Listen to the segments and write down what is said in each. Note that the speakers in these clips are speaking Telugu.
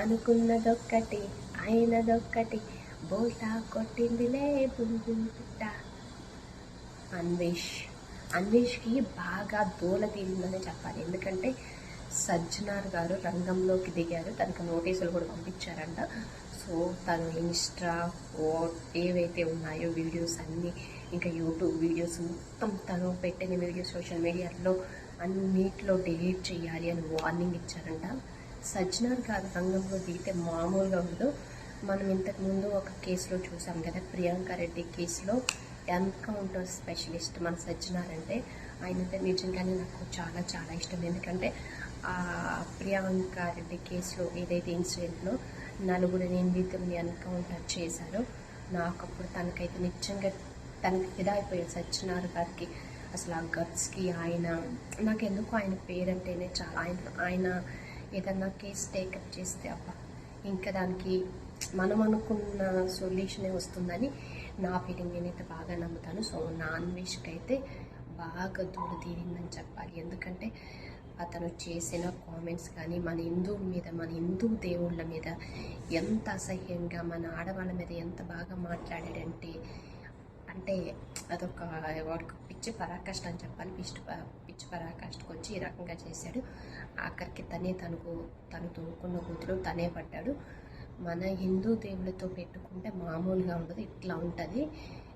అనుకున్నదొక్కటి అయినదొక్కటి. బోల్తా కొట్టిందిలే బుల్బుల్ పిట్ట అన్వేష్ అన్వేష్కి బాగా దూల తీరిందని చెప్పాలి. ఎందుకంటే సజ్జనార్ గారు రంగంలోకి దిగారు. తనకు నోటీసులు కూడా పంపించారంట. సో తను ఇన్స్టా ఓ ఏవైతే ఉన్నాయో వీడియోస్ అన్నీ ఇంకా యూట్యూబ్ వీడియోస్ మొత్తం తను పెట్టిన వీడియోస్ సోషల్ మీడియాలో అన్నిట్లో డిలీట్ చేయాలి అని వార్నింగ్ ఇచ్చారంట. సజ్జనార్ గారి రంగంలో దిగితే మామూలుగా ఉండదు. మనం ఇంతకుముందు ఒక కేసులో చూసాం కదా ప్రియాంక రెడ్డి కేసులో ఎన్కౌంటర్ స్పెషలిస్ట్ మన సజ్జనార్ అంటే. ఆయనంటే నిజంగానే నాకు చాలా చాలా ఇష్టం. ఎందుకంటే ఆ ప్రియాంక రెడ్డి కేసులో ఏదైతే ఇన్సిడెంట్లో నలుగురు నిందితుల్ని ఎన్కౌంటర్ చేశారో నాకు అప్పుడు తనకైతే నిజంగా తనకి ఫిదా అయిపోయాడు గారికి. అసలు ఆ గట్స్కి ఆయన నాకు ఎందుకు ఆయన పేరంటేనే చాలా ఆయన ఆయన ఏదన్నా కేసు టేకప్ చేస్తే అబ్బా ఇంకా దానికి మనం అనుకున్న సొల్యూషనే వస్తుందని నా ఫీలింగ్ నేనైతే బాగా నమ్ముతాను. సో నా అన్వేషకి అయితే బాగా దూడ తీరిందని చెప్పాలి. ఎందుకంటే అతను చేసిన కామెంట్స్ కానీ మన హిందువుల మీద మన హిందూ దేవుళ్ళ మీద ఎంత అసహ్యంగా మన ఆడవాళ్ళ మీద ఎంత బాగా మాట్లాడాడంటే అంటే అదొక వాడికి పిచ్చి పరాకాష్ట అని చెప్పాలి. పిచ్చి ప- పిచ్చి పరాకాష్ఠకు వచ్చి ఈ రకంగా చేశాడు. ఆఖరికి తనే తనకు తను తోడుకున్న కూతురు తనే పడ్డాడు. మన హిందూ దేవుళ్ళతో పెట్టుకుంటే మామూలుగా ఉండదు ఇట్లా ఉంటుంది.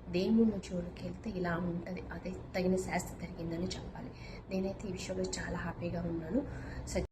దేవుని జోలికి వెళ్తే ఇలా ఉంటుంది. అదే తగిన శాస్త్ర జరిగిందని చెప్పాలి. నేనైతే ఈ విషయంలో చాలా హ్యాపీగా ఉన్నాను.